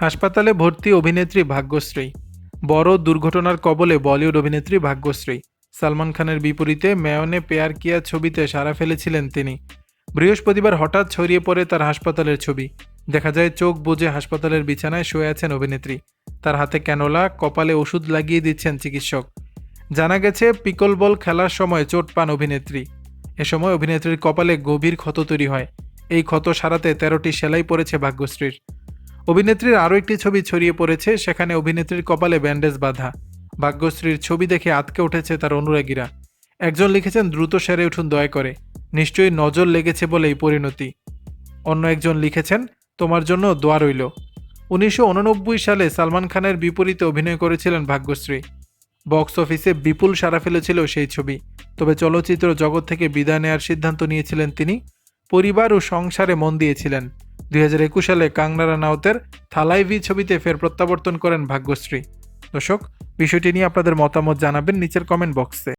হাসপাতালে ভর্তি অভিনেত্রী ভাগ্যশ্রী। বড় দুর্ঘটনার কবলে বলিউড অভিনেত্রী ভাগ্যশ্রী। সালমান খানের বিপরীতে মেয়নে পেয়ার কিয়া ছবিতে সাড়া ফেলেছিলেন তিনি। বৃহস্পতিবার হঠাৎ ছড়িয়ে পড়ে তার হাসপাতালের ছবি। দেখা যায় চোখ বুজে হাসপাতালের বিছানায় শুয়ে আছেন অভিনেত্রী। তার হাতে ক্যানোলা, কপালে ওষুধ লাগিয়ে দিচ্ছেন চিকিৎসক। জানা গেছে, পিকল বল খেলার সময় চোট পান অভিনেত্রী। এ সময় অভিনেত্রীর কপালে গভীর ক্ষত তৈরি হয়। এই ক্ষত সারাতে তেরোটি সেলাই পড়েছে ভাগ্যশ্রীর। অভিনেত্রীর আরও একটি ছবি ছড়িয়ে পড়েছে, সেখানে অভিনেত্রীর কপালে ব্যান্ডেজ বাঁধা। ভাগ্যশ্রীর ছবি দেখে আতকে উঠেছে তার অনুরাগীরা। একজন লিখেছেন, দ্রুত সেরে উঠুন, দয়া করে। নিশ্চয়ই নজর লেগেছে বলেই পরিণতি। অন্য একজন লিখেছেন, তোমার জন্য দোয়া রইল। উনিশশো উননব্বই সালে সালমান খানের বিপরীতে অভিনয় করেছিলেন ভাগ্যশ্রী। বক্স অফিসে বিপুল সাড়া ফেলেছিল সেই ছবি। তবে চলচ্চিত্র জগৎ থেকে বিদায় নেওয়ার সিদ্ধান্ত নিয়েছিলেন তিনি। পরিবার ও সংসারে মন দিয়েছিলেন। দুই হাজার একুশ সালে কাংনা রানাউতের থালাইভি ছবিতে ফের প্রত্যাবর্তন করেন ভাগ্যশ্রী। দর্শক, বিষয়টি নিয়ে আপনাদের মতামত জানাবেন নিচের কমেন্ট বক্সে